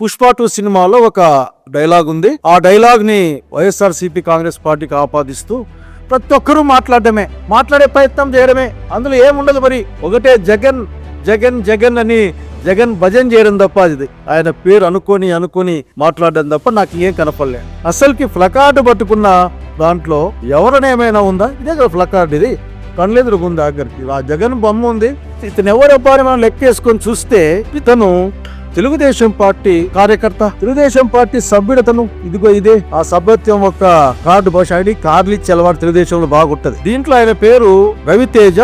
Pushpa two సినిమాలో ఒక dialogue ఉంది. ఆ డైలాగ్ని వైఎస్ఆర్ సిపి కాంగ్రెస్ పార్టీకి ఆపాదిస్తూ ప్రతి ఒక్కరూ మాట్లాడమే మాట్లాడే ప్రయత్నం చేయడమే. అందులో ఏముండదు మరి? ఒకటే జగన్ జగన్ జగన్ అని జగన్ భజన్ చేయడం తప్ప అది ఆయన పేరు అనుకొని అనుకొని మాట్లాడడం తప్ప నాకు ఏం కనపడలే. అసలుకి ఫ్లకార్డు పట్టుకున్న దాంట్లో ఎవరనేమైనా ఉందా? ఇదే కదా ఫ్లకార్డ్ ఇది. కళ్ళెదురుగుంది ఆఖరికి ఆ జగన్ బొమ్మ ఉంది. ఇతను ఎవరబ్బా అని మనం లెక్కేసుకొని చూస్తే ఇతను తెలుగుదేశం పార్టీ కార్యకర్త తెలుగుదేశం పార్టీ సభ్యుడతను ఇదిగో ఇదే ఆ సభ్యత్వం యొక్క కార్డు బహుశా కార్లు ఇచ్చే అలవాటు తెలుగుదేశంలో బాగుంటది. దీంట్లో ఆయన పేరు రవితేజ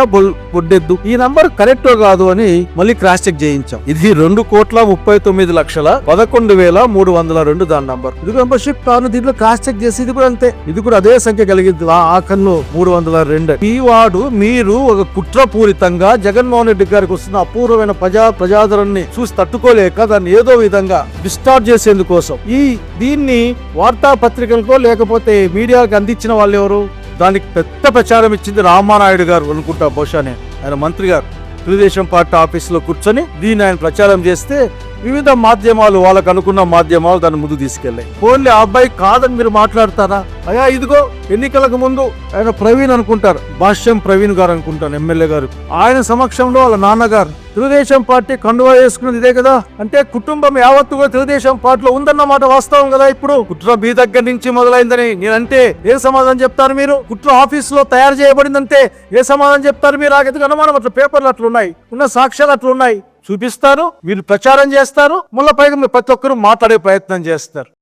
బొడ్డెద్దు. ఈ నంబర్ కరెక్ట్ కాదు అని మళ్ళీ క్రాస్ చెక్ చేయించాం. ఇది రెండు కోట్ల ముప్పై తొమ్మిది లక్షల పదకొండు వేల మూడు వందల రెండు దాని నంబర్. ఇది మెంబర్షిప్ కాను దీంట్లో క్రాస్ చెక్ చేసి ఇది కూడా అంతే. ఇది కూడా అదే సంఖ్య కలిగింది. ఆ ఆఖరిలో మూడు వందల రెండు. ఈ వాడు మీరు ఒక కుట్రపూరితంగా జగన్మోహన్ రెడ్డి గారికి వస్తున్న అపూర్వమైన ప్రజా ప్రజాదరణని చూసి తట్టుకోలేక దాన్ని ఏదో విధంగా డిస్టార్ట్ చేసేందుకోసం. ఈ దీన్ని వార్తాపత్రికలకో లేకపోతే మీడియాకి అందించిన వాళ్ళు ఎవరు? దానికి పెద్ద ప్రచారం ఇచ్చింది రామానాయుడు గారు అనుకుంటా బహుశానే ఆయన మంత్రి గారు. తెలుగుదేశం పార్టీ ఆఫీసులో కూర్చొని దీన్ని ఆయన ప్రచారం చేస్తే వివిధ మాధ్యమాలు వాళ్ళకు అనుకున్న మాధ్యమాలు దాన్ని ముందు తీసుకెళ్ళాయి ఓన్లీ ఆ అబ్బాయి కాదని మీరు మాట్లాడతారా? అయ్యా ఇదిగో ఎన్నికలకు ముందు ఆయన ప్రవీణ్ అనుకుంటారు. భాష్యం ప్రవీణ్ గారు అనుకుంటాను ఎమ్మెల్యే గారు. ఆయన సమక్షంలో వాళ్ళ నాన్నగారు. తెలుగుదేశం పార్టీ కండువా వేసుకున్నది ఇదే కదా? అంటే కుటుంబం యావత్తుగా తెలుగుదేశం పార్టీలో ఉందన్నమాట వాస్తవం కదా ఇప్పుడు? కుట్ర మీ దగ్గర నుంచి మొదలైందని నేనంటే ఏ సమాధానం చెప్తారు మీరు? కుట్ర ఆఫీస్లో తయారు చేయబడిందంటే ఏ సమాధానం చెప్తారు మీరు? ఎందుకు అనుమానం అట్లా పేపర్లు అట్లున్నాయి ఉన్న సాక్ష్యాలు అట్లున్నాయి. చూపిస్తారు వీళ్ళు ప్రచారం చేస్తారు మళ్ళీ పైగా ప్రతి ఒక్కరు మాట్లాడే ప్రయత్నం చేస్తారు.